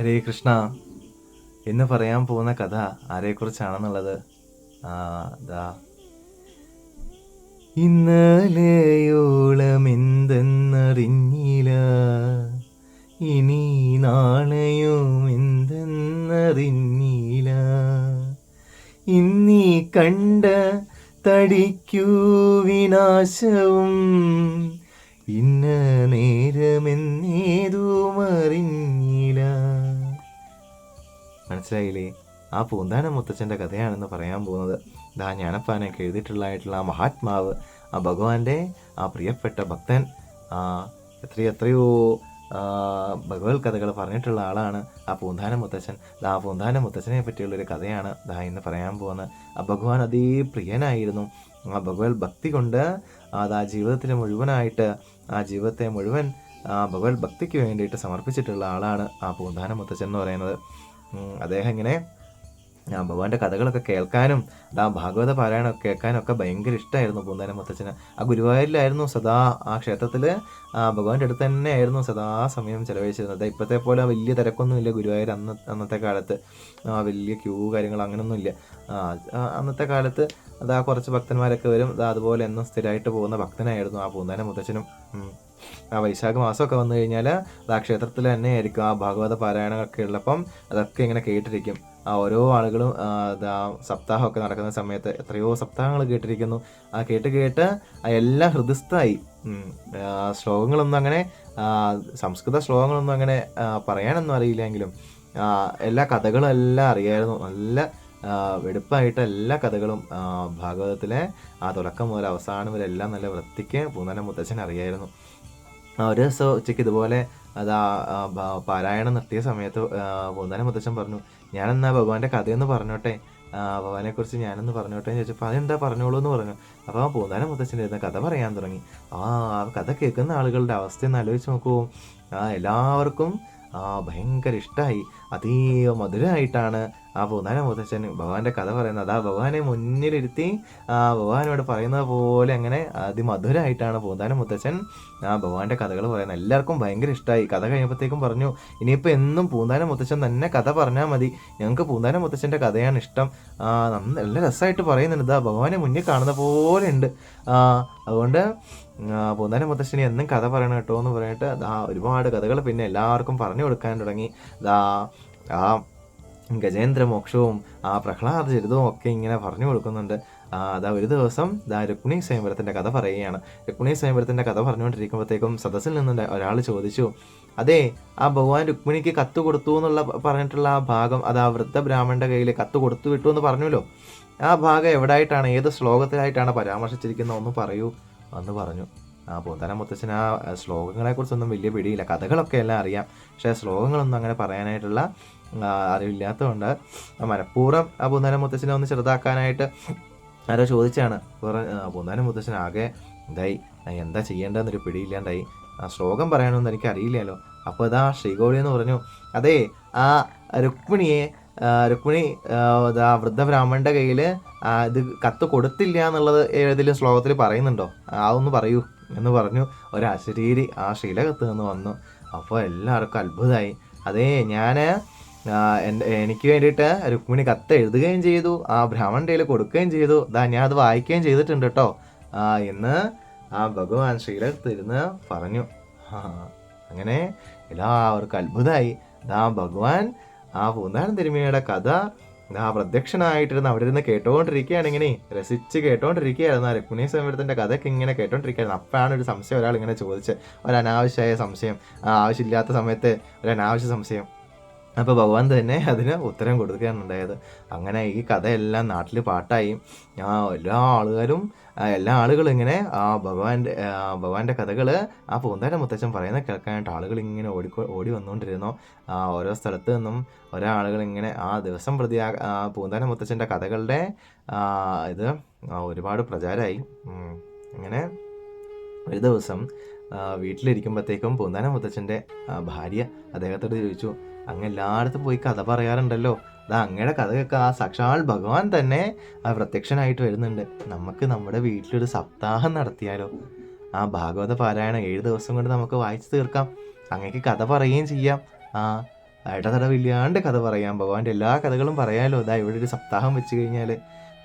ഹരേ കൃഷ്ണ. എന്ന് പറയാൻ പോകുന്ന കഥ ആരെക്കുറിച്ചാണെന്നുള്ളത്? ദാ. ഇന്നലെയോളം എന്തെന്നറിഞ്ഞില്ല ഇനി നാളെയും എന്തെന്നറിഞ്ഞില്ല. ഇന്നീ കണ്ട തടിക്കൂ വിനാശവും. ഇന്ന നേരമെന്നേതും അറിഞ്ഞില്ല മനസ്സിലായില്ലേ? ആ പൂന്താന മുത്തച്ഛന്റെ കഥയാണെന്ന് പറയാൻ പോകുന്നത്. ദാ ഞാനപ്പാനൊക്കെ എഴുതിയിട്ടുള്ളതായിട്ടുള്ള ആ മഹാത്മാവ് ആ ഭഗവാന്റെ ആ പ്രിയപ്പെട്ട ഭക്തൻ ആ എത്രയോ എത്രയോ ഭഗവത് കഥകൾ പറഞ്ഞിട്ടുള്ള ആളാണ് ആ പൂന്താന മുത്തച്ഛൻ. ആ പൂന്താന മുത്തച്ഛനെ പറ്റിയുള്ളൊരു കഥയാണ് ദാ ഇന്ന് പറയാൻ പോകുന്നത്. ആ ഭഗവാൻ അതേ പ്രിയനായിരുന്നു. ആ ഭഗവത് ഭക്തി കൊണ്ട് അത് ജീവിതത്തിൽ മുഴുവനായിട്ട് ആ ജീവിതത്തെ മുഴുവൻ ആ ഭഗവത് ഭക്തിക്ക് വേണ്ടിയിട്ട് സമർപ്പിച്ചിട്ടുള്ള ആളാണ് ആ പൂന്താന മുത്തച്ഛൻ എന്ന് പറയുന്നത്. അദ്ദേഹം ഇങ്ങനെ ആ ഭഗവാന്റെ കഥകളൊക്കെ കേൾക്കാനും ആ ഭാഗവത പാരായണം കേൾക്കാനും ഒക്കെ ഭയങ്കര ഇഷ്ടമായിരുന്നു പൂന്താനം മുത്തച്ഛന്. ആ ഗുരുവായൂരിലായിരുന്നു സദാ ആ ക്ഷേത്രത്തിൽ ഭഗവാന്റെ അടുത്ത് തന്നെ ആയിരുന്നു സദാ സമയം ചെലവഴിച്ചിരുന്നത്. ഇപ്പോഴത്തെ പോലെ വലിയ തിരക്കൊന്നുമില്ല ഗുരുവായൂർ അന്ന് അന്നത്തെ കാലത്ത്. വലിയ ക്യൂ കാര്യങ്ങൾ ആ, അന്നത്തെ കാലത്ത് അതാ കുറച്ച് ഭക്തന്മാരൊക്കെ വരും. അതുപോലെ എന്നും സ്ഥിരമായിട്ട് പോകുന്ന ഭക്തനായിരുന്നു ആ പൂന്താനം മുത്തച്ഛനും. ആ വൈശാഖ മാസമൊക്കെ വന്നു കഴിഞ്ഞാൽ അത് ആ ക്ഷേത്രത്തിൽ തന്നെ ആയിരിക്കും ആ ഭാഗവത പാരായണമൊക്കെ ഉള്ളപ്പം അതൊക്കെ ഇങ്ങനെ കേട്ടിരിക്കും. ആ ഓരോ ആളുകളും ആ, സപ്താഹമൊക്കെ നടക്കുന്ന സമയത്ത് എത്രയോ സപ്താഹങ്ങൾ കേട്ടിരിക്കുന്നു. ആ കേട്ട് കേട്ട് ആ എല്ലാം ഹൃദയസ്ഥായി ശ്ലോകങ്ങളൊന്നും അങ്ങനെ സംസ്കൃത ശ്ലോകങ്ങളൊന്നും അങ്ങനെ പറയാനൊന്നും അറിയില്ലെങ്കിലും എല്ലാ കഥകളും എല്ലാം അറിയായിരുന്നു. നല്ല വെടുപ്പായിട്ട് എല്ലാ കഥകളും ഭാഗവതത്തിലെ ആ തുടക്കം മുതൽ അവസാനം വരെ എല്ലാം നല്ല വൃത്തിക്ക് പൂന്നന മുത്തച്ഛൻ അറിയായിരുന്നു. ഒരു ദിവസം ഉച്ചയ്ക്ക് ഇതുപോലെ അത് പാരായണം നിർത്തിയ സമയത്ത് പൂന്താനം മുത്തച്ഛൻ പറഞ്ഞു ഞാനെന്നാ ഭഗവാന്റെ കഥയൊന്ന് പറഞ്ഞോട്ടെ? ഭഗവാനെ കുറിച്ച് ഞാനൊന്ന് പറഞ്ഞോട്ടെ? എന്ന് ചോദിച്ചപ്പോൾ അതെന്താ പറഞ്ഞോളൂ എന്ന് പറഞ്ഞു. അപ്പോൾ ആ പൂന്താനം മുത്തച്ഛന്റെ കഥ പറയാൻ തുടങ്ങി. ആ കഥ കേൾക്കുന്ന ആളുകളുടെ അവസ്ഥ ഒന്ന് ആലോചിച്ച് നോക്കുമോ എല്ലാവർക്കും ആ ഭയങ്കര ഇഷ്ടമായി അതീവ മധുരമായിട്ടാണ് ആ പൂന്താന മുത്തച്ഛൻ ഭഗവാന്റെ കഥ പറയുന്നത്. ആ ഭഗവാനെ മുന്നിലിരുത്തി ആ ഭഗവാനോട് പറയുന്നത് പോലെ അങ്ങനെ അതിമധുരമായിട്ടാണ് പൂന്താന മുത്തച്ഛൻ ആ ഭഗവാന്റെ കഥകൾ പറയുന്നത്. എല്ലാവർക്കും ഭയങ്കര ഇഷ്ടമായി കഥ കഴിഞ്ഞപ്പോഴത്തേക്കും പറഞ്ഞു ഇനിയിപ്പോൾ എന്നും പൂന്താന മുത്തച്ഛൻ തന്നെ കഥ പറഞ്ഞാൽ മതി. ഞങ്ങൾക്ക് പൂന്താന മുത്തച്ഛന്റെ കഥയാണ് ഇഷ്ടം. നല്ല രസമായിട്ട് പറയുന്നുണ്ട്. ഇതാ ഭഗവാനെ മുന്നിൽ കാണുന്ന പോലെ ഉണ്ട്. അതുകൊണ്ട് ആ, പൂന്താന മുത്തശ്ശനി എന്നും കഥ പറയണം കേട്ടോ എന്ന് പറഞ്ഞിട്ട് ദാ ഒരുപാട് കഥകൾ പിന്നെ എല്ലാവർക്കും പറഞ്ഞു കൊടുക്കാൻ തുടങ്ങി. ദാ ആ ഗജേന്ദ്ര മോക്ഷവും ആ പ്രഹ്ലാദ ചരിതവും ഒക്കെ ഇങ്ങനെ പറഞ്ഞു കൊടുക്കുന്നുണ്ട്. ആ, അതാ ഒരു ദിവസം ദാ രുക്മിണി സ്വയംവരത്തിന്റെ കഥ പറയുകയാണ്. രുക്മിണി സ്വയംവരത്തിന്റെ കഥ പറഞ്ഞുകൊണ്ടിരിക്കുമ്പോഴത്തേക്കും സദസ്സിൽ നിന്ന് ഒരാൾ ചോദിച്ചു അതെ ആ ഭഗവാൻ രുക്മിണിക്ക് കത്ത് കൊടുത്തു എന്നുള്ള പറഞ്ഞിട്ടുള്ള ആ ഭാഗം അത് ആ വൃദ്ധ ബ്രാഹ്മണന്റെ കയ്യിൽ കത്ത് കൊടുത്തു വിട്ടു എന്ന് പറഞ്ഞല്ലോ ആ ഭാഗം എവിടായിട്ടാണ് ഏത് ശ്ലോകത്തിലായിട്ടാണ് പരാമർശിച്ചിരിക്കുന്നത് ഒന്ന് പറയൂ. എന്ന് പറഞ്ഞു. ആ പൂന്താനം മുത്തച്ഛൻ ആ ശ്ലോകങ്ങളെ കുറിച്ചൊന്നും വലിയ പിടിയില്ല. കഥകളൊക്കെ എല്ലാം അറിയാം. പക്ഷേ ശ്ലോകങ്ങളൊന്നും അങ്ങനെ പറയാനായിട്ടുള്ള അറിവില്ലാത്തതുകൊണ്ട് മനഃപൂർവം ആ പൂന്താനം മുത്തച്ഛനെ ഒന്ന് ചെറുതാക്കാനായിട്ട് ആരോ ചോദിച്ചാണ്. പൂന്താനം മുത്തച്ഛൻ ആകെ ഇതായി. എന്താ ചെയ്യേണ്ടതെന്നൊരു പിടിയില്ലാണ്ടായി. ആ ശ്ലോകം പറയാനൊന്നും എനിക്ക് അറിയില്ലല്ലോ അപ്പോൾ ഇതാ ശ്രീകോഴി എന്ന് പറഞ്ഞു. അതെ ആ രുക്മിണിയെ രുക്മിണി വൃദ്ധ ബ്രാഹ്മണന്റെ കയ്യിൽ ഇത് കത്ത് കൊടുത്തില്ല എന്നുള്ളത് ഏതെങ്കിലും ശ്ലോകത്തിൽ പറയുന്നുണ്ടോ? ആ, അതൊന്ന് പറയൂ എന്ന് പറഞ്ഞു. ഒരശരീരി ആ ശീല കത്ത് നിന്ന് വന്നു. അപ്പോൾ എല്ലാവർക്കും അത്ഭുതമായി. അതേ ഞാൻ എനിക്ക് വേണ്ടിയിട്ട് രുക്മിണി കത്ത് എഴുതുകയും ചെയ്തു. ആ ബ്രാഹ്മണന്റെ കയ്യിൽ കൊടുക്കുകയും ചെയ്തു. ദാ ഞാൻ അത് വായിക്കുകയും ചെയ്തിട്ടുണ്ട് കേട്ടോ. എന്ന് ആ ഭഗവാൻ ശീല ഇരുന്ന് പറഞ്ഞു. അങ്ങനെ എല്ലാവർക്കും അത്ഭുതമായി. ദാ ഭഗവാൻ ആ പൂന്താനം തിരുമേനിയുടെ കഥ ആ പ്രത്യക്ഷനായിട്ടിരുന്ന് അവിടെ ഇരുന്ന് ഇങ്ങനെ. രസിച്ച് കേട്ടോണ്ടിരിക്കുകയായിരുന്നു. ആ രുക്മിണി സ്വയംവരത്തിന്റെ കഥയൊക്കെ ഇങ്ങനെ കേട്ടോണ്ടിരിക്കുകയായിരുന്നു. അപ്പോഴാണ് ഒരു സംശയം ഒരാൾ ഇങ്ങനെ ചോദിച്ചത്. ഒരു അനാവശ്യമായ സംശയം ആവശ്യമില്ലാത്ത സമയത്ത് ഒരു അനാവശ്യ സംശയം. അപ്പോൾ ഭഗവാൻ തന്നെ അതിന് ഉത്തരം കൊടുക്കുകയാണ് ഉണ്ടായത് അങ്ങനെ ഈ കഥയെല്ലാം നാട്ടിൽ പാട്ടായി. ആ എല്ലാ ആളുകാരും എല്ലാ ആളുകളും ഇങ്ങനെ ആ ഭഗവാന്റെ ഭഗവാന്റെ കഥകൾ ആ പൂന്താര മുത്തച്ഛൻ പറയുന്ന കേൾക്കാനായിട്ട് ആളുകൾ ഇങ്ങനെ ഓടി ഓടി വന്നുകൊണ്ടിരുന്നു. ആ ഓരോ സ്ഥലത്ത് നിന്നും ഓരോ ആളുകൾ ഇങ്ങനെ ആ ദിവസം പ്രതി ആ പൂന്താന മുത്തച്ഛന്റെ കഥകളുടെ ഇത് ഒരുപാട് പ്രചാരമായി. അങ്ങനെ ഒരു ദിവസം വീട്ടിലിരിക്കുമ്പോഴത്തേക്കും പൂന്താന മുത്തച്ഛന്റെ ഭാര്യ അദ്ദേഹത്തോട് ചോദിച്ചു അങ്ങ് എല്ലായിടത്തും പോയി കഥ പറയാറുണ്ടല്ലോ. അത് അങ്ങയുടെ കഥ കേൾക്കുക ആ സാക്ഷാൽ ഭഗവാൻ തന്നെ ആ പ്രത്യക്ഷനായിട്ട് വരുന്നുണ്ട്. നമുക്ക് നമ്മുടെ വീട്ടിലൊരു സപ്താഹം നടത്തിയാലോ? ആ ഭാഗവത പാരായണം ഏഴ് ദിവസം കൊണ്ട് നമുക്ക് വായിച്ചു തീർക്കാം. അങ്ങക്ക് കഥ പറയുകയും ചെയ്യാം. ആ ഇടതടവില്ലാണ്ട് കഥ പറയാം. ഭഗവാന്റെ എല്ലാ കഥകളും പറയാലോ? ഇതാ ഇവിടെ ഒരു സപ്താഹം വെച്ച് കഴിഞ്ഞാൽ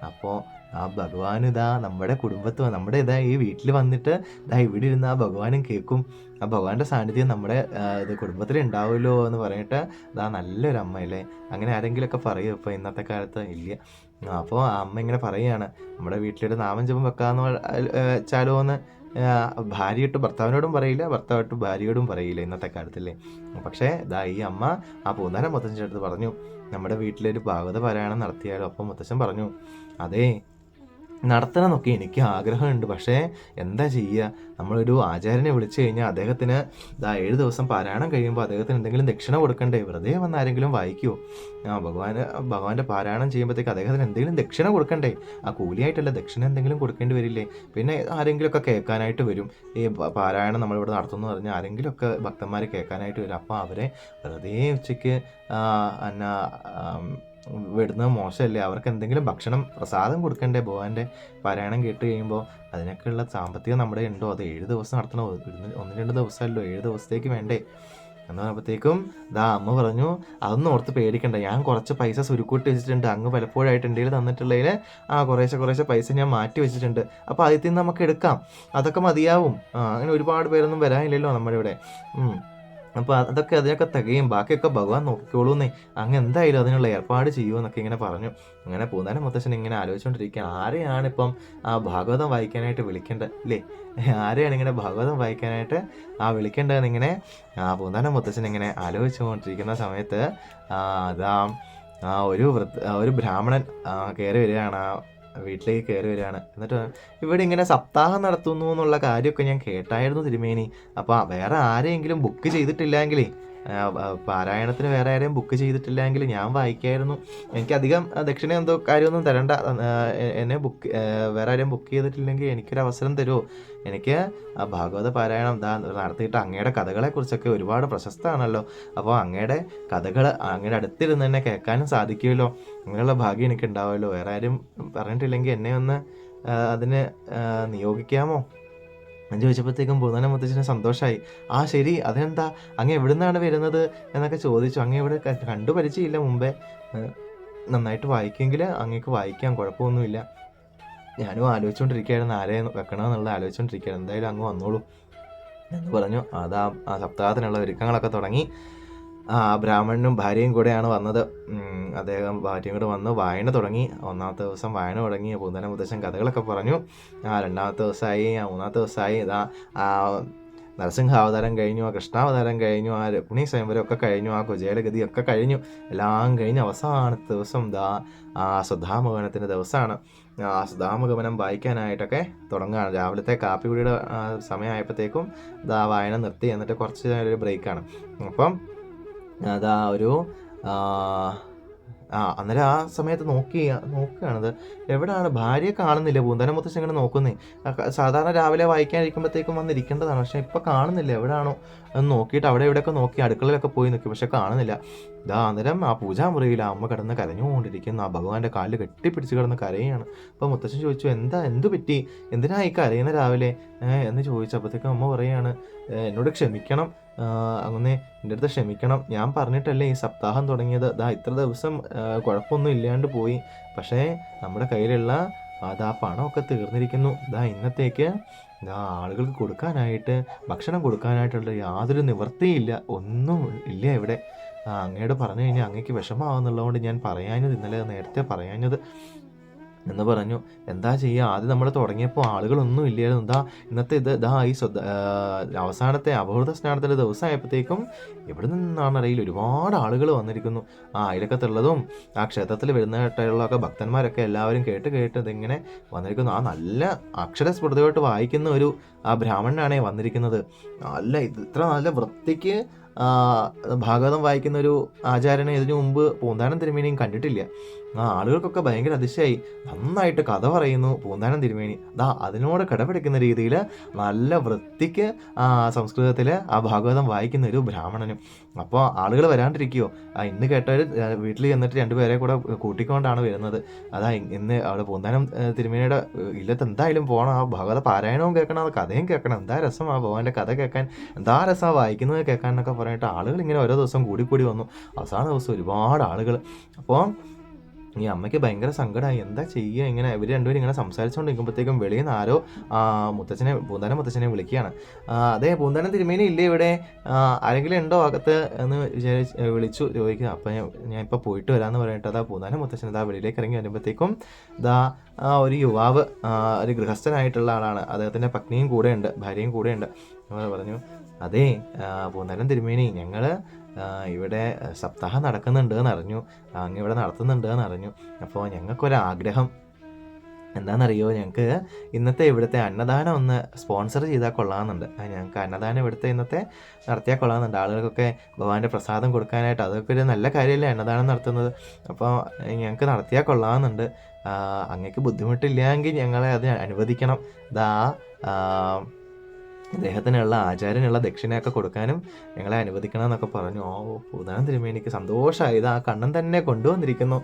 അപ്പോൾ ആ ഭഗവാൻ ഇതാ നമ്മുടെ കുടുംബത്ത് നമ്മുടെ ഇതാ ഈ വീട്ടിൽ വന്നിട്ട് ഇതാ ഇവിടെ ഇരുന്ന് ആ ഭഗവാനും കേൾക്കും ആ ഭഗവാന്റെ സാന്നിധ്യം നമ്മുടെ ഇത് കുടുംബത്തിൽ ഉണ്ടാവുമല്ലോ എന്ന് പറഞ്ഞിട്ട് ഇതാ നല്ലൊരു അമ്മയല്ലേ? അങ്ങനെ ആരെങ്കിലുമൊക്കെ പറയും? ഇപ്പോൾ ഇന്നത്തെ കാലത്ത് ഇല്ല. അപ്പോൾ ആ അമ്മ ഇങ്ങനെ പറയുകയാണ് നമ്മുടെ വീട്ടിലൊരു നാമം ജപം വെക്കാന്ന് വെച്ചാലോ എന്ന്. ഭാര്യയിട്ട് ഭർത്താവിനോടും പറയില്ല ഭർത്താവായിട്ട് ഭാര്യയോടും പറയില്ല ഇന്നത്തെ കാലത്തല്ലേ പക്ഷേ ഇതാ ഈ അമ്മ ആ പൂന്നാരം മുത്തച്ഛന്റെ അടുത്ത് പറഞ്ഞു നമ്മുടെ വീട്ടിലൊരു ഭാഗവത പാരായണം നടത്തിയാലോ? അപ്പം മുത്തച്ഛൻ പറഞ്ഞു അതേ നടത്തണമെന്നൊക്കെ എനിക്ക് ആഗ്രഹമുണ്ട്. പക്ഷേ എന്താ ചെയ്യുക? നമ്മളൊരു ആചാര്യനെ വിളിച്ചു കഴിഞ്ഞാൽ അദ്ദേഹത്തിന് ഇതാ ഏഴ് ദിവസം പാരായണം കഴിയുമ്പോൾ അദ്ദേഹത്തിന് എന്തെങ്കിലും ദക്ഷിണ കൊടുക്കണ്ടേ? വെറുതെ വന്ന് ആരെങ്കിലും വായിക്കുമോ ആ ഭഗവാന് ഭഗവാന്റെ പാരായണം ചെയ്യുമ്പോഴത്തേക്ക് അദ്ദേഹത്തിന് എന്തെങ്കിലും ദക്ഷിണ കൊടുക്കണ്ടേ? ആ കൂലിയായിട്ടല്ല ദക്ഷിണ എന്തെങ്കിലും കൊടുക്കേണ്ടി വരില്ലേ? പിന്നെ ആരെങ്കിലുമൊക്കെ കേൾക്കാനായിട്ട് വരും. ഈ പാരായണം നമ്മളിവിടെ നടത്തുന്നു പറഞ്ഞാൽ ആരെങ്കിലുമൊക്കെ ഭക്തന്മാർ കേൾക്കാനായിട്ട് വരും. അപ്പോൾ അവരെ വെറുതെ ഉച്ചയ്ക്ക് എന്നാ വിടുന്നത് മോശമല്ലേ? അവർക്ക് എന്തെങ്കിലും ഭക്ഷണം പ്രസാദം കൊടുക്കണ്ടേ? ഭഗവാന്റെ പാരായണം കേട്ട് കഴിയുമ്പോൾ അതിനൊക്കെയുള്ള സാമ്പത്തികം നമ്മുടെ ഉണ്ടോ? അത് ഏഴ് ദിവസം നടത്തണോ? ഒന്ന് രണ്ട് ദിവസമല്ലോ. ഏഴ് ദിവസത്തേക്ക് വേണ്ടേ? എന്ന് പറഞ്ഞപ്പോഴത്തേക്കും ദാ അമ്മ പറഞ്ഞു അതൊന്നും ഓർത്ത് പേടിക്കണ്ട. ഞാൻ കുറച്ച് പൈസ സുരുക്കൂട്ടി വെച്ചിട്ടുണ്ട്. അങ്ങ് പലപ്പോഴായിട്ട് എന്റെ തന്നിട്ടുള്ളതിൽ ആ കുറേശ്ശെ കുറേശ്ശെ പൈസ ഞാൻ മാറ്റി വെച്ചിട്ടുണ്ട്. അപ്പോൾ അതിൽ നമുക്ക് എടുക്കാം. അതൊക്കെ മതിയാവും. അങ്ങനെ ഒരുപാട് പേരൊന്നും വരാനില്ലല്ലോ നമ്മുടെ ഇവിടെ. അപ്പോൾ അതൊക്കെ അതിനൊക്കെ തികയും. ബാക്കിയൊക്കെ ഭഗവാൻ നോക്കിക്കോളൂ എന്നേ അങ്ങ് എന്തായാലും അതിനുള്ള ഏർപ്പാട് ചെയ്യുമെന്നൊക്കെ ഇങ്ങനെ പറഞ്ഞു. അങ്ങനെ പൂന്താനം മുത്തശ്ശൻ ഇങ്ങനെ ആലോചിച്ചുകൊണ്ടിരിക്കുകയാണ് ആരെയാണ് ഇപ്പം ആ ഭാഗവതം വായിക്കാനായിട്ട് വിളിക്കേണ്ടത്? അല്ലേ ആരെയാണ് ഇങ്ങനെ ഭാഗവതം വായിക്കാനായിട്ട് ആ വിളിക്കേണ്ടതെന്ന് ഇങ്ങനെ ആ പൂന്താനം മുത്തശ്ശൻ ഇങ്ങനെ ആലോചിച്ചുകൊണ്ടിരിക്കുന്ന സമയത്ത് അതാ ഒരു വൃത്ത് ഒരു ബ്രാഹ്മണൻ കയറി വരികയാണ്. ആ വീട്ടിലേക്ക് കയറി വരികയാണ്. എന്നിട്ട് ഇവിടെ ഇങ്ങനെ സപ്താഹം നടത്തുന്നു എന്നുള്ള കാര്യമൊക്കെ ഞാൻ കേട്ടായിരുന്നു തിരുമേനി. അപ്പോൾ വേറെ ആരെയെങ്കിലും ബുക്ക് ആ, പാരായണത്തിന് വേറെ ആരെയും ബുക്ക് ചെയ്തിട്ടില്ലെങ്കിൽ ഞാൻ വായിക്കായിരുന്നു. എനിക്കധികം ദക്ഷിണ എന്തോ കാര്യമൊന്നും തരണ്ട. എന്നെ ബുക്ക് വേറെ ആരെയും ബുക്ക് ചെയ്തിട്ടില്ലെങ്കിൽ എനിക്കൊരു അവസരം തരുമോ എനിക്ക് ആ ഭാഗവത പാരായണം ദാ നടത്തിയിട്ട് അങ്ങയുടെ കഥകളെക്കുറിച്ചൊക്കെ ഒരുപാട് പ്രശസ്തമാണല്ലോ. അപ്പോൾ അങ്ങയുടെ കഥകൾ അങ്ങയുടെ അടുത്തിരുന്ന് തന്നെ കേൾക്കാനും സാധിക്കുമല്ലോ. അങ്ങനെയുള്ള ഭാഗ്യം എനിക്ക് ഉണ്ടാവുമല്ലോ വേറെ ആരും പറഞ്ഞിട്ടില്ലെങ്കിൽ എന്നെ ഒന്ന് അതിന് നിയോഗിക്കാമോ? എന്ന് ചോദിച്ചപ്പോഴത്തേക്കും പൂന്നാനം മുത്തച്ഛന് സന്തോഷമായി ആ ശരി അതെന്താ? അങ്ങ് എവിടുന്നാണ് വരുന്നത്? എന്നൊക്കെ ചോദിച്ചു. അങ്ങ് ഇവിടെ കണ്ടു പരിചയമില്ല മുമ്പേ. നന്നായിട്ട് വായിക്കുമെങ്കിൽ അങ്ങേക്ക് വായിക്കാം കുഴപ്പമൊന്നുമില്ല. ഞാനും ആലോചിച്ചുകൊണ്ടിരിക്കുകയായിരുന്നു ആരെ വെക്കണമെന്നുള്ള ആലോചിച്ചുകൊണ്ടിരിക്കുകയായിരുന്നു എന്തായാലും അങ്ങ് വന്നോളൂ എന്ന് പറഞ്ഞു. അതാ ആ സപ്താഹത്തിനുള്ള ഒരുക്കങ്ങളൊക്കെ തുടങ്ങി. ആ ബ്രാഹ്മണനും ഭാര്യയും കൂടെയാണ് വന്നത്. അദ്ദേഹം ഭാര്യയും കൂടെ വന്ന് വായന തുടങ്ങി. ഒന്നാമത്തെ ദിവസം വായന തുടങ്ങി. പൂന്തന മുത്തശ്ശൻ കഥകളൊക്കെ പറഞ്ഞു. ആ രണ്ടാമത്തെ ദിവസമായി ആ മൂന്നാമത്തെ ദിവസമായി ഇതാ ആ നരസിംഹാവതാരം കഴിഞ്ഞു ആ കൃഷ്ണാവതാരം കഴിഞ്ഞു ആ രുക്മിണി സ്വയംവരം ഒക്കെ കഴിഞ്ഞു ആ കുജയലഗതി ഒക്കെ കഴിഞ്ഞു. എല്ലാം കഴിഞ്ഞ അവസാനത്തെ ദിവസം ദാ ആ സുധാമഗമനത്തിന്റെ ദിവസമാണ്. ആ സുധാമഗമനം വായിക്കാനായിട്ടൊക്കെ തുടങ്ങുകയാണ്. രാവിലത്തെ കാപ്പി കുടിയുടെ സമയമായപ്പോഴത്തേക്കും ദാ വായന നിർത്തി. എന്നിട്ട് കുറച്ച് ഒരു ബ്രേക്കാണ് അപ്പം അതാ ഒരു ആ, അന്നേരം ആ സമയത്ത് നോക്കി നോക്കുകയാണത്. എവിടെയാണ് ഭാര്യയെ കാണുന്നില്ല? പൂന്തന മുത്തശ്ശൻ ഇങ്ങനെ നോക്കുന്നേ. സാധാരണ രാവിലെ വായിക്കാനിരിക്കുമ്പോഴത്തേക്കും വന്നിരിക്കേണ്ടതാണ് പക്ഷെ ഇപ്പം കാണുന്നില്ല. എവിടെയാണോ എന്ന് നോക്കിയിട്ട് അവിടെ എവിടെയൊക്കെ നോക്കി അടുക്കളയിലൊക്കെ പോയി നിൽക്കും. പക്ഷെ കാണുന്നില്ല. ഇതാ അന്നേരം ആ പൂജാമുറിയിൽ അമ്മ കിടന്ന് കരഞ്ഞുകൊണ്ടിരിക്കുന്നു. ആ ഭഗവാന്റെ കാലിൽ കെട്ടിപ്പിടിച്ച് കിടന്ന് കരയാണ്. അപ്പോൾ മുത്തശ്ശൻ ചോദിച്ചു എന്താ? എന്ത് പറ്റി? എന്തിനാ ഈ കരയുന്ന രാവിലെ? എന്ന് ചോദിച്ചപ്പോഴത്തേക്കും അമ്മ പറയാണ് എന്നോട് ക്ഷമിക്കണം. അങ്ങനെ എന്റെ അടുത്ത് ക്ഷമിക്കണം. ഞാൻ പറഞ്ഞിട്ടല്ലേ ഈ സപ്താഹം തുടങ്ങിയത്. ദാ ഇത്ര ദിവസം കുഴപ്പമൊന്നും ഇല്ലാണ്ട് പോയി. പക്ഷേ നമ്മുടെ കയ്യിലുള്ള അതാ പണമൊക്കെ തീർന്നിരിക്കുന്നു. ദാ ഇന്നത്തേക്ക് ദാ ആളുകൾക്ക് കൊടുക്കാനായിട്ട് ഭക്ഷണം കൊടുക്കാനായിട്ടുള്ള യാതൊരു നിവൃത്തിയില്ല ഒന്നും ഇല്ല ഇവിടെ. അങ്ങയോട് പറഞ്ഞു കഴിഞ്ഞാൽ അങ്ങേക്ക് വിഷമാവുന്നുള്ളതുകൊണ്ട് ഞാൻ പറയാഞ്ഞത് ഇന്നലെ നേരത്തെ പറയാഞ്ഞത്. എന്ന് പറഞ്ഞു. എന്താ ചെയ്യുക ആദ്യം നമ്മൾ തുടങ്ങിയപ്പോൾ ആളുകളൊന്നും ഇല്ലായിരുന്നു എന്താ ഇന്നത്തെ ഇത് ഇതാ ഈ സ്വത അവസാനത്തെ അപഹൃത സ്നാനത്തിന്റെ ദിവസമായപ്പോഴത്തേക്കും എവിടെ നിന്നാണ് അറിയില്ല ഒരുപാട് ആളുകൾ വന്നിരിക്കുന്നു. ആ അയലക്കത്തുള്ളതും ആ ക്ഷേത്രത്തിൽ വരുന്നതായിട്ടുള്ളതൊക്കെ ഭക്തന്മാരൊക്കെ എല്ലാവരും കേട്ട് കേട്ട് ഇതിങ്ങനെ വന്നിരിക്കുന്നു. ആ നല്ല അക്ഷരസ്ഫുടതയോട്ട് വായിക്കുന്ന ഒരു ആ ബ്രാഹ്മണനാണേ വന്നിരിക്കുന്നത്. നല്ല ഇത് ഇത്ര നല്ല വൃത്തിക്ക് ഭാഗവതം വായിക്കുന്ന ഒരു ആചാരനെ ഇതിനു മുമ്പ് പൂന്താനം തിരുമേനിയും കണ്ടിട്ടില്ല. ആ ആളുകൾക്കൊക്കെ ഭയങ്കര അതിശയായി. നന്നായിട്ട് കഥ പറയുന്നു പൂന്താനം തിരുമേനി. അതാ അതിനോട് കടപിടിക്കുന്ന രീതിയിൽ നല്ല വൃത്തിക്ക് ആ സംസ്കൃതത്തിൽ ആ ഭാഗവതം വായിക്കുന്ന ഒരു ബ്രാഹ്മണനും. അപ്പോൾ ആളുകൾ വരാണ്ടിരിക്കുമോ ആ ഇന്ന് കേട്ടവർ വീട്ടിൽ ചെന്നിട്ട് രണ്ടുപേരെ കൂടെ കൂട്ടിക്കൊണ്ടാണ് വരുന്നത്. അതാ ഇന്ന് അവിടെ പൂന്താനം തിരുമേനിയുടെ ഇല്ലത്ത് എന്തായാലും പോകണം ആ ഭാഗവത പാരായണവും കേൾക്കണം ആ കഥ കഥയും കേൾക്കണം. എന്താ രസം ആ ഭഗവാന്റെ കഥ കേൾക്കാൻ? എന്താ രസം വായിക്കുന്നത് കേൾക്കാൻ എന്നൊക്കെ പറഞ്ഞിട്ട് ആളുകൾ ഇങ്ങനെ ഓരോ ദിവസം കൂടി കൂടി വന്നു. അവസാന ദിവസം ഒരുപാട് ആളുകൾ അപ്പോൾ ഈ അമ്മയ്ക്ക് ഭയങ്കര സങ്കടമായി എന്താ ചെയ്യുക ഇങ്ങനെ? ഇവർ രണ്ടുപേരും ഇങ്ങനെ സംസാരിച്ചുകൊണ്ടിരിക്കുമ്പോഴത്തേക്കും വെളിയിൽ നിന്ന് ആരോ മുത്തച്ഛനെ പൂന്താനം മുത്തച്ഛനെ വിളിക്കുകയാണ്. അതെ പൂന്താനം തിരുമേനി ഇല്ലേ ഇവിടെ? ആരെങ്കിലും ഉണ്ടോ അകത്ത് എന്ന് വിചാരിച്ച് വിളിച്ചു ചോദിക്കുക. അപ്പം ഞാൻ ഇപ്പോൾ പോയിട്ട് വരാമെന്ന് പറഞ്ഞിട്ട് അതാ പൂന്താനം മുത്തച്ഛൻ ഇതാ വെളിയിലേക്ക് ഇറങ്ങി വരുമ്പോഴത്തേക്കും ഇതാ ആ, ഒരു യുവാവ് ഒരു ഗൃഹസ്ഥനായിട്ടുള്ള ആളാണ്. അദ്ദേഹത്തിന്റെ പത്നിയും കൂടെയുണ്ട് ഭാര്യയും കൂടെയുണ്ട്. പറഞ്ഞു അതെ പൂന്താനം തിരുമേനി ഞങ്ങൾ ഇവിടെ സപ്താഹം നടക്കുന്നുണ്ട് എന്ന് അറിഞ്ഞു അങ്ങ് ഇവിടെ നടത്തുന്നുണ്ട് എന്ന് അറിഞ്ഞു. അപ്പോൾ ഞങ്ങൾക്കൊരാഗ്രഹം. എന്താണെന്നറിയോ? ഞങ്ങൾക്ക് ഇന്നത്തെ ഇവിടുത്തെ അന്നദാനം ഒന്ന് സ്പോൺസർ ചെയ്താൽ കൊള്ളാമെന്നുണ്ട്. ഞങ്ങൾക്ക് അന്നദാനം ഇവിടുത്തെ ഇന്നത്തെ നടത്തിയാൽ കൊള്ളാമെന്നുണ്ട്. ആളുകൾക്കൊക്കെ ഭഗവാന്റെ പ്രസാദം കൊടുക്കാനായിട്ട് അതൊക്കെ ഒരു നല്ല കാര്യമല്ലേ അന്നദാനം നടത്തുന്നത്. അപ്പോൾ ഞങ്ങൾക്ക് നടത്തിയാൽ കൊള്ളാമെന്നുണ്ട്. അങ്ങക്ക് ബുദ്ധിമുട്ടില്ലെങ്കിൽ ഞങ്ങളെ അത് അനുവദിക്കണം. ഇതാ ആ, ഇദ്ദേഹത്തിനുള്ള ആചാര്യനുള്ള ദക്ഷിണയൊക്കെ കൊടുക്കാനും ഞങ്ങളെ അനുവദിക്കണം എന്നൊക്കെ പറഞ്ഞു ഓ പൂതാനം തിരുമേനിക്ക് സന്തോഷമായി. ഇത് ആ കണ്ണൻ തന്നെ കൊണ്ടുവന്നിരിക്കുന്നു.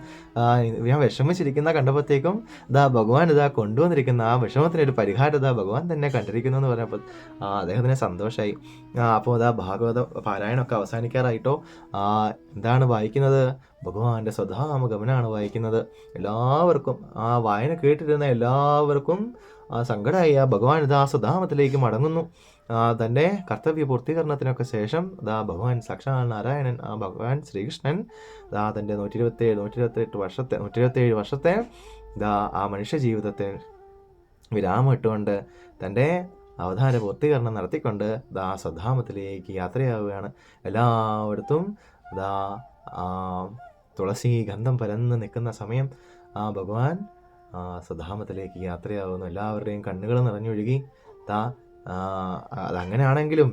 ഞാൻ വിഷമിച്ചിരിക്കുന്ന കണ്ടപ്പോഴത്തേക്കും ഇതാ ഭഗവാൻ ഇതാ കൊണ്ടുവന്നിരിക്കുന്ന. ആ വിഷമത്തിനൊരു പരിഹാരം ഇതാ ഭഗവാൻ തന്നെ കണ്ടിരിക്കുന്നു എന്ന് പറഞ്ഞപ്പോൾ അദ്ദേഹത്തിന് സന്തോഷമായി അപ്പോൾ ഇതാ ഭാഗവത പാരായണമൊക്കെ അവസാനിക്കാറായിട്ടോ? എന്താണ് വായിക്കുന്നത്? ഭഗവാന്റെ സ്വധാമഗമനാണ് വായിക്കുന്നത്. എല്ലാവർക്കും ആ വായന കേട്ടിരുന്ന എല്ലാവർക്കും ആ സങ്കടമായി ഭഗവാൻ ഇതാ സ്വധാമത്തിലേക്ക് മടങ്ങുന്നു. തന്റെ കർത്തവ്യ പൂർത്തീകരണത്തിനൊക്കെ ശേഷം ദാ ഭഗവാൻ സാക്ഷാൽ നാരായണൻ ആ ഭഗവാൻ ശ്രീകൃഷ്ണൻ ദാ തന്റെ നൂറ്റി ഇരുപത്തേഴ് നൂറ്റി വർഷത്തെ നൂറ്റി ഇരുപത്തേഴ് വർഷത്തെ ദാ ആ മനുഷ്യ ജീവിതത്തെ വിരാമം ഇട്ടുകൊണ്ട് തന്റെ അവതാര പൂർത്തീകരണം നടത്തിക്കൊണ്ട് ദാ സ്വധാമത്തിലേക്ക് യാത്രയാവുകയാണ്. എല്ലായിടത്തും ദാ തുളസി ഗന്ധം പരന്ന് നിൽക്കുന്ന സമയം ആ ഭഗവാൻ സ്വധാമത്തിലേക്ക് യാത്രയാവുന്നു എല്ലാവരുടെയും കണ്ണുകൾ നിറഞ്ഞൊഴുകി താ അതങ്ങനെയാണെങ്കിലും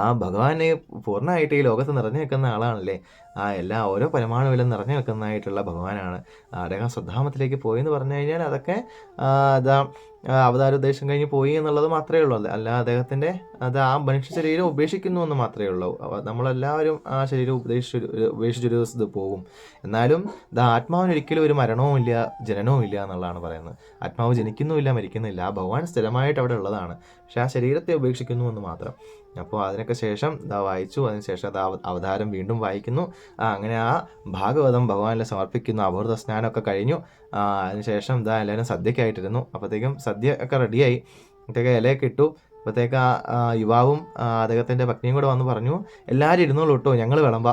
ആ ഭഗവാനെ പൂർണമായിട്ട് ഈ ലോകത്ത് നിറഞ്ഞു നിൽക്കുന്ന ആളാണല്ലേ? ആ എല്ലാ ഓരോ പരമാണുവിലും നിറഞ്ഞു നിൽക്കുന്നതായിട്ടുള്ള ഭഗവാനാണ്. അദ്ദേഹം സ്വദ്ധാമത്തിലേക്ക് പോയി എന്ന് പറഞ്ഞു കഴിഞ്ഞാൽ അതൊക്കെ ആ, അതാ ആ, അവതാര ഉദ്ദേശം കഴിഞ്ഞ് പോയി എന്നുള്ളത് മാത്രമേ ഉള്ളൂ. അല്ല അദ്ദേഹത്തിന്റെ അത് ആ മനുഷ്യ ശരീരം ഉപേക്ഷിക്കുന്നു എന്ന് മാത്രമേ ഉള്ളൂ. നമ്മളെല്ലാവരും ആ ശരീരം ഉപദേശിച്ചൊരു ഉപേക്ഷിച്ചൊരു ദിവസം ഇത് പോകും. എന്നാലും ഇത് ആത്മാവിന് ഒരിക്കലും ഒരു മരണവും ഇല്ല ജനനവും ഇല്ല എന്നുള്ളതാണ് പറയുന്നത്. ആത്മാവ് ജനിക്കുന്നുമില്ല മരിക്കുന്നില്ല. ആ ഭഗവാൻ സ്ഥിരമായിട്ട് അവിടെ ഉള്ളതാണ്. പക്ഷെ ആ ശരീരത്തെ ഉപേക്ഷിക്കുന്നു എന്ന് മാത്രം. അപ്പോൾ അതിനൊക്കെ ശേഷം ഇതാ വായിച്ചു. അതിനുശേഷം അത് അവ- അവതാരം വീണ്ടും വായിക്കുന്നു. അങ്ങനെ ആ ഭാഗവതം ഭഗവാനിൽ സമർപ്പിക്കുന്നു അപൂർവ സ്നാനമൊക്കെ കഴിഞ്ഞു. അതിനുശേഷം ഇതാ എല്ലാവരും സദ്യക്കായിട്ടിരുന്നു അപ്പോഴത്തേക്കും സദ്യ ഒക്കെ റെഡിയായി ഇതൊക്കെ ഇലയൊക്കെ ഇട്ടു. അപ്പോഴത്തേക്ക് ആ യുവാവും അദ്ദേഹത്തിന്റെ പത്നിയും കൂടെ വന്ന് പറഞ്ഞു എല്ലാവരും ഇരുന്നോളൂ കേട്ടോ ഞങ്ങൾ വിളമ്പ.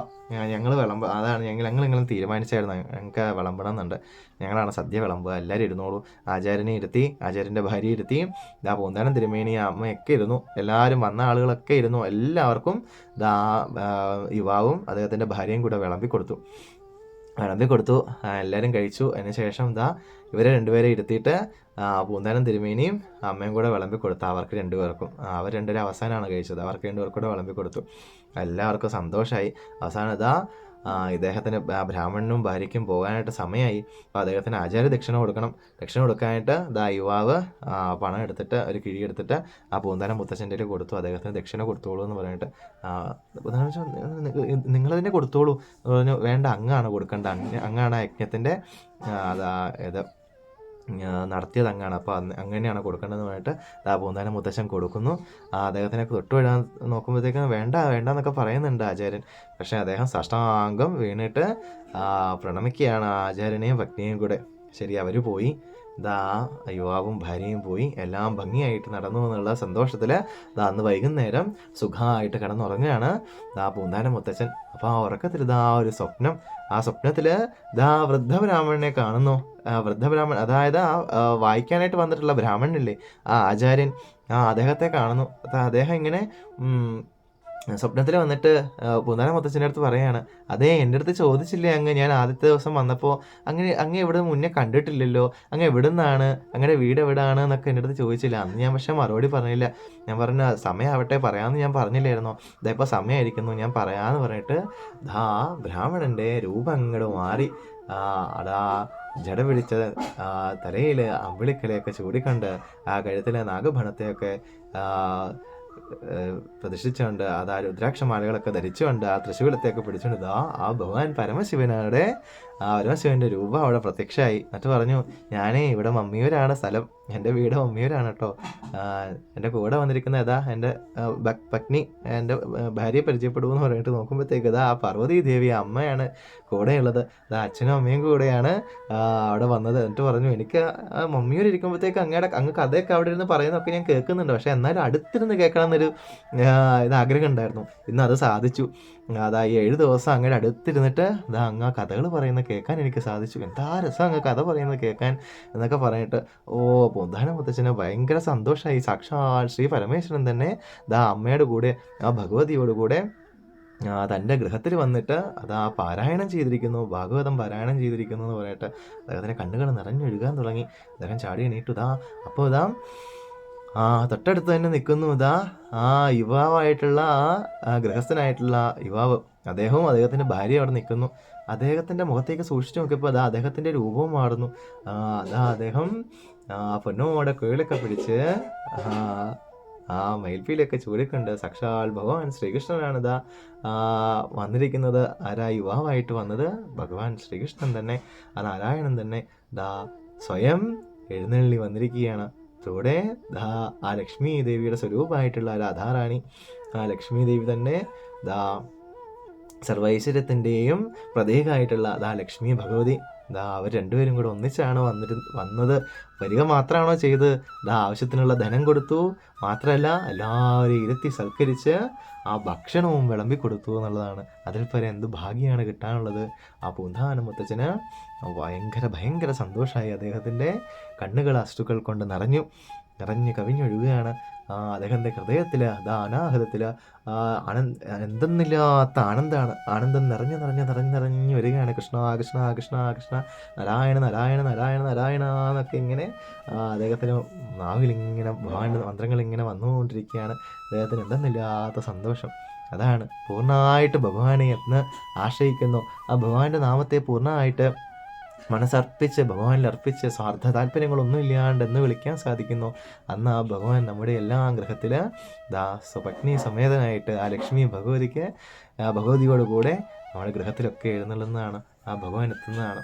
ഞങ്ങൾ വിളമ്പ അതാണ് ഞങ്ങൾ ഞങ്ങൾ ഇങ്ങനെ തീരുമാനിച്ചായിരുന്നു ഞങ്ങൾക്ക് വിളമ്പണം എന്നുണ്ട് ഞങ്ങളാണ് സദ്യ വിളമ്പുക എല്ലാവരും ഇരുന്നോളൂ. ആചാര്യനെ ഇരുത്തി ആചാര്യന്റെ ഭാര്യ ഇരുത്തി ഇതാ പൂന്താനം തിരുമേനി അമ്മയൊക്കെ ഇരുന്നു. എല്ലാവരും വന്ന ആളുകളൊക്കെ ഇരുന്നു. എല്ലാവർക്കും ദാ യുവാവും അദ്ദേഹത്തിന്റെ ഭാര്യയും കൂടെ വിളമ്പി കൊടുത്തു. വിളമ്പി കൊടുത്തു എല്ലാവരും കഴിച്ചു. അതിന് ശേഷം ഇതാ ഇവരെ രണ്ടുപേരെ ഇരുത്തിയിട്ട് പൂന്താനം തിരുമേനിയും അമ്മയും കൂടെ വിളമ്പി കൊടുത്തു. അവർക്ക് രണ്ടുപേർക്കും. അവർ രണ്ടുപേരും അവസാനമാണ് കഴിച്ചത്. അവർക്ക് രണ്ടുപേർക്കും കൂടെ വിളമ്പി കൊടുത്തു. എല്ലാവർക്കും സന്തോഷമായി അവസാനം ഇതാ ഇദ്ദേഹത്തിന് ബ്രാഹ്മണനും ഭാര്യയ്ക്കും പോകാനായിട്ട് സമയമായി അപ്പോൾ അദ്ദേഹത്തിന് ആചാര്യ ദക്ഷിണ കൊടുക്കണം. ദക്ഷിണ കൊടുക്കാനായിട്ട് ദാ യുവാവ് പണം എടുത്തിട്ട് ഒരു കിഴി എടുത്തിട്ട് ആ പൂന്താനം മുത്തച്ഛന്റെ കൊടുത്തു. അദ്ദേഹത്തിന് ദക്ഷിണ കൊടുത്തോളൂ എന്ന് പറഞ്ഞിട്ട് നിങ്ങൾ തന്നെ ചോദിച്ചു, "നി- നിങ്ങളതിനെ കൊടുത്തോളൂ. പറഞ്ഞു വേണ്ട അങ്ങാണ് കൊടുക്കേണ്ട. അങ്ങ് അങ്ങാണ് യജ്ഞത്തിന്റെ അതാ ഇത്. നടത്തിയത് അങ്ങാണ്. അപ്പോൾ അങ്ങനെയാണ് കൊടുക്കേണ്ടതെന്ന് പറഞ്ഞിട്ട് ആ പൂന്താനം മുത്തശ്ശൻ കൊടുക്കുന്നു. അദ്ദേഹത്തിനെ തൊട്ട് വിടാൻ നോക്കുമ്പോഴത്തേക്കും വേണ്ട വേണ്ട എന്നൊക്കെ പറയുന്നുണ്ട് ആചാര്യൻ. പക്ഷേ അദ്ദേഹം സഷ്ടാംഗം വീണിട്ട് പ്രണമിക്കുകയാണ് ആചാര്യനെയും ഭക്തിയെയും കൂടെ. ശരി അവർ പോയി. ഇതാ യുവാവും ഭാര്യയും പോയി. എല്ലാം ഭംഗിയായിട്ട് നടന്നു എന്നുള്ള സന്തോഷത്തിൽ ഇതാ അന്ന് വൈകുന്നേരം സുഖമായിട്ട് കിടന്നുറങ്ങുകയാണ്. ദാ പൂന്താനം മുത്തച്ഛൻ. അപ്പോൾ ആ ഉറക്കത്തിൽ ഇതാ ഒരു സ്വപ്നം. ആ സ്വപ്നത്തിൽ ദാ വൃദ്ധബ്രാഹ്മണനെ കാണുന്നു. ആ വൃദ്ധബ്രാഹ്മണൻ അതായത് ആ വായിക്കാനായിട്ട് വന്നിട്ടുള്ള ബ്രാഹ്മണനില്ലേ? ആ ആചാര്യൻ. ആ അദ്ദേഹത്തെ കാണുന്നു. അദ്ദേഹം ഇങ്ങനെ സ്വപ്നത്തിൽ വന്നിട്ട് പൂന്താനം മുത്തച്ഛന്റെ അടുത്ത് പറയാണ് അതേ എന്റെ അടുത്ത് ചോദിച്ചില്ലേ അങ്ങ്? ഞാൻ ആദ്യത്തെ ദിവസം വന്നപ്പോൾ അങ്ങനെ അങ്ങ് എവിടെ മുന്നേ കണ്ടിട്ടില്ലല്ലോ. അങ്ങ് എവിടെ നിന്നാണ് അങ്ങനെ വീട് എവിടെയാണ് എന്നൊക്കെ എന്റെ അടുത്ത് ചോദിച്ചില്ല. അന്ന് ഞാൻ പക്ഷേ മറുപടി പറഞ്ഞില്ല. ഞാൻ പറഞ്ഞു സമയമാവട്ടെ പറയാമെന്ന് ഞാൻ പറഞ്ഞില്ലായിരുന്നോ? ഇതായിപ്പോൾ സമയമായിരിക്കുന്നു ഞാൻ പറയാമെന്ന് പറഞ്ഞിട്ട് ദാ ബ്രാഹ്മണന്റെ രൂപം അങ്ങോട്ട് മാറി. ആ അടാ ജട പിടിച്ച തലയിൽ അമ്പിളിക്കലയൊക്കെ ചൂടിക്കണ്ട്. ആ കഴുത്തിലെ നാഗഭണത്തെയൊക്കെ അത് ആ രുദ്രാക്ഷമാലകളൊക്കെ ധരിച്ചുകൊണ്ട് ആ തൃശ്ശൂലത്തെയൊക്കെ പിടിച്ചുകൊണ്ട് ആ ഭഗവാൻ പരമശിവനാടെ ആ ഒരു പശുവിന്റെ രൂപം അവിടെ പ്രത്യക്ഷമായി. എന്നിട്ട് പറഞ്ഞു ഞാനേ ഇവിടെ മമ്മിയൂരാണ്. സ്ഥലം എന്റെ വീട് മമ്മിയൂരാണ് കേട്ടോ എന്റെ കൂടെ വന്നിരിക്കുന്ന ഏതാ എന്റെ പത്നി എന്റെ ഭാര്യയെ ഭാര്യയെ പരിചയപ്പെടുമെന്ന് പറഞ്ഞിട്ട് നോക്കുമ്പോഴത്തേക്ക് ഇതാ ആ പാർവതി ദേവി അമ്മയാണ് കൂടെയുള്ളത്. അതാ അച്ഛനും അമ്മയും കൂടെയാണ് അവിടെ വന്നത്. എന്നിട്ട് പറഞ്ഞു എനിക്ക് മമ്മിയൂർ ഇരിക്കുമ്പോഴത്തേക്ക് അങ്ങയുടെ അങ്ങ് കഥയൊക്കെ അവിടെ ഇരുന്ന് പറയുന്നതൊക്കെ ഞാൻ കേൾക്കുന്നുണ്ട്. പക്ഷേ എന്നാലും അടുത്തിരുന്ന് കേൾക്കണം എന്നൊരു ഇത് ആഗ്രഹം ഉണ്ടായിരുന്നു. ഇന്ന് അത് സാധിച്ചു. അതാ ഏഴ് ദിവസം അങ്ങയുടെ അടുത്തിരുന്നിട്ട് ഇതാ അങ്ങ് ആ കഥകൾ പറയുന്നത് കേൾക്കാൻ എനിക്ക് സാധിച്ചു. എന്താ രസം അങ്ങ് കഥ പറയുന്നത് കേൾക്കാൻ എന്നൊക്കെ പറഞ്ഞിട്ട് ഓ പൊന്താന മുത്തച്ഛന്? ഭയങ്കര സന്തോഷമായി. സാക്ഷാൽ ശ്രീ പരമേശ്വരൻ തന്നെ ദാ അമ്മയുടെ കൂടെ ആ ഭഗവതിയോട് കൂടെ തന്റെ ഗൃഹത്തിൽ വന്നിട്ട് അത് ആ പാരായണം ചെയ്തിരിക്കുന്നു. ഭാഗവതം പാരായണം ചെയ്തിരിക്കുന്നു എന്ന് പറഞ്ഞിട്ട് അദ്ദേഹത്തിന്റെ കണ്ണുകൾ നിറഞ്ഞൊഴുകാൻ തുടങ്ങി. അദ്ദേഹം ചാടി എണീറ്റു. ഇതാ അപ്പോൾ ഇതാ ആ തൊട്ടടുത്ത് തന്നെ നിൽക്കുന്നു. ഇതാ ആ യുവാവായിട്ടുള്ള ആ ഗൃഹസ്ഥനായിട്ടുള്ള യുവാവ്. അദ്ദേഹവും അദ്ദേഹത്തിന്റെ ഭാര്യ അവിടെ നിൽക്കുന്നു. അദ്ദേഹത്തിന്റെ മുഖത്തേക്ക് സൂക്ഷിച്ചു നോക്കിയപ്പോൾ അതാ അദ്ദേഹത്തിന്റെ രൂപവും മാറുന്നു. അതാ അദ്ദേഹം ആ പൊന്നോടെ കീഴിലൊക്കെ പിടിച്ച് ആ മയിൽപ്പീലൊക്കെ ചൂടിക്കൊണ്ട്. സാക്ഷാൽ ഭഗവാൻ ശ്രീകൃഷ്ണനാണിതാ വന്നിരിക്കുന്നത്. ആരാ യുവാവായിട്ട് വന്നത്? ഭഗവാൻ ശ്രീകൃഷ്ണൻ തന്നെ ആ നാരായണൻ തന്നെ. ദാ സ്വയം എഴുന്നള്ളി വന്നിരിക്കുകയാണ്. കൂടെ ദാ ആ ലക്ഷ്മി ദേവിയുടെ സ്വരൂപമായിട്ടുള്ള രാധാറാണി ആ ലക്ഷ്മി ദേവി തന്നെ ദാ സർവൈശ്വര്യത്തിന്റെയും പ്രതീകമായിട്ടുള്ള ദാ ലക്ഷ്മി ഭഗവതി ദാ അവർ രണ്ടുപേരും കൂടെ ഒന്നിച്ചാണ് വന്നിട്ട് വന്നത്. വരിക മാത്രമാണോ ചെയ്ത് ദാ ആവശ്യത്തിനുള്ള ധനം കൊടുത്തു. മാത്രമല്ല എല്ലാവരെയും ഇരുത്തി സൽക്കരിച്ച് ആ ഭക്ഷണവും വിളമ്പി കൊടുത്തു എന്നുള്ളതാണ്. അതിൽ പരം എന്ത് ഭാഗ്യമാണ് കിട്ടാനുള്ളത്? ആ പൂന്താന മുത്തച്ഛന് ഭയങ്കര ഭയങ്കര സന്തോഷമായി അദ്ദേഹത്തിന്റെ കണ്ണുകൾ അശ്രുക്കൾ കൊണ്ട് നിറഞ്ഞു നിറഞ്ഞ് കവിഞ്ഞൊഴുകുകയാണ്. അദ്ദേഹത്തിന്റെ ഹൃദയത്തിൽ അതാ അനാഹൃതത്തിൽ ആ ആനന്ദ എന്തെന്നില്ലാത്ത ആനന്ദമാണ് ആനന്ദം നിറഞ്ഞു നിറഞ്ഞു നിറഞ്ഞു നിറഞ്ഞു വരികയാണ്. കൃഷ്ണ കൃഷ്ണ കൃഷ്ണ കൃഷ്ണ നാരായണ നാരായണ നാരായണ നാരായണ എന്നൊക്കെ ഇങ്ങനെ ആ, അദ്ദേഹത്തിന് നാവിലിങ്ങനെ ഭഗവാന്റെ മന്ത്രങ്ങൾ ഇങ്ങനെ വന്നുകൊണ്ടിരിക്കുകയാണ്. അദ്ദേഹത്തിന് എന്തെന്നില്ലാത്ത സന്തോഷം. അതാണ് പൂർണമായിട്ട് ഭഗവാനെ എന്ന് ആശ്രയിക്കുന്നു. ആ ഭഗവാന്റെ നാമത്തെ പൂർണമായിട്ട് മനസ്സർപ്പിച്ച് ഭഗവാനിൽ അർപ്പിച്ച് സ്വാർത്ഥ താല്പര്യങ്ങളൊന്നും ഇല്ലാണ്ട് എന്ന് വിളിക്കാൻ സാധിക്കുന്നു. അന്ന് ആ ഭഗവാൻ നമ്മുടെ എല്ലാ ഗ്രഹത്തിൽ ദാ സ്വപത്നി സമേതനായിട്ട് ആ ലക്ഷ്മി ഭഗവതിക്ക് ആ ഭഗവതിയോട് കൂടെ നമ്മുടെ ഗൃഹത്തിലൊക്കെ എഴുന്നള്ളുന്നതാണ് ആ ഭഗവാൻ എത്തുന്നതാണ്.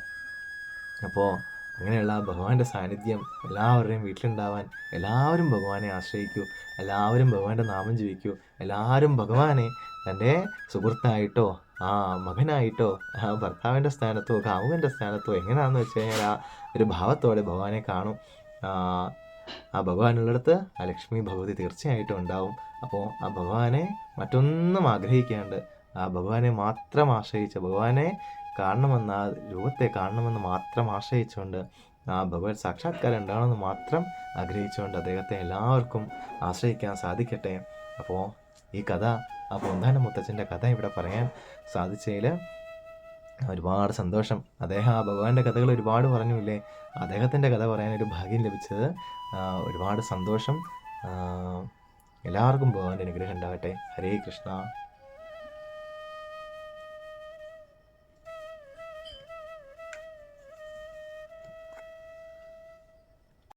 അപ്പോൾ അങ്ങനെയുള്ള ആ ഭഗവാന്റെ സാന്നിധ്യം എല്ലാവരുടെയും വീട്ടിലുണ്ടാവാൻ എല്ലാവരും ഭഗവാനെ ആശ്രയിക്കൂ എല്ലാവരും ഭഗവാന്റെ നാമം ജീവിക്കൂ എല്ലാവരും ഭഗവാനെ തന്റെ സുഹൃത്തായിട്ടോ ആ മകനായിട്ടോ? ഭർത്താവിന്റെ സ്ഥാനത്തോ കാമുകന്റെ സ്ഥാനത്തോ എങ്ങനെയാണെന്ന് വെച്ച് കഴിഞ്ഞാൽ ആ ഒരു ഭാവത്തോടെ ഭഗവാനെ കാണും. ആ, ഭഗവാനുള്ളിടത്ത് ആ ലക്ഷ്മി ഭഗവതി തീർച്ചയായിട്ടും ഉണ്ടാവും. അപ്പോൾ ആ ഭഗവാനെ മറ്റൊന്നും ആഗ്രഹിക്കാണ്ട് ആ ഭഗവാനെ മാത്രം ആശ്രയിച്ച് ഭഗവാനെ കാണണമെന്ന് ആ രൂപത്തെ കാണണമെന്ന് മാത്രം ആശ്രയിച്ചുകൊണ്ട് ആ ഭഗവത് സാക്ഷാത്കാരം ഉണ്ടാവണമെന്ന് മാത്രം ആഗ്രഹിച്ചുകൊണ്ട് അദ്ദേഹത്തെ എല്ലാവർക്കും ആശ്രയിക്കാൻ സാധിക്കട്ടെ. അപ്പോൾ ഈ കഥ ആ പൊന്താന മുത്തച്ഛന്റെ കഥ ഇവിടെ പറയാൻ സാധിച്ചതിൽ ഒരുപാട് സന്തോഷം. അദ്ദേഹം ആ ഭഗവാന്റെ കഥകൾ ഒരുപാട് പറഞ്ഞു പറഞ്ഞില്ലേ അദ്ദേഹത്തിന്റെ കഥ പറയാൻ ഒരു ഭാഗ്യം ലഭിച്ചത് ഒരുപാട് സന്തോഷം. എല്ലാവർക്കും ഭഗവാന്റെ അനുഗ്രഹം ഉണ്ടാവട്ടെ ഹരേ കൃഷ്ണ.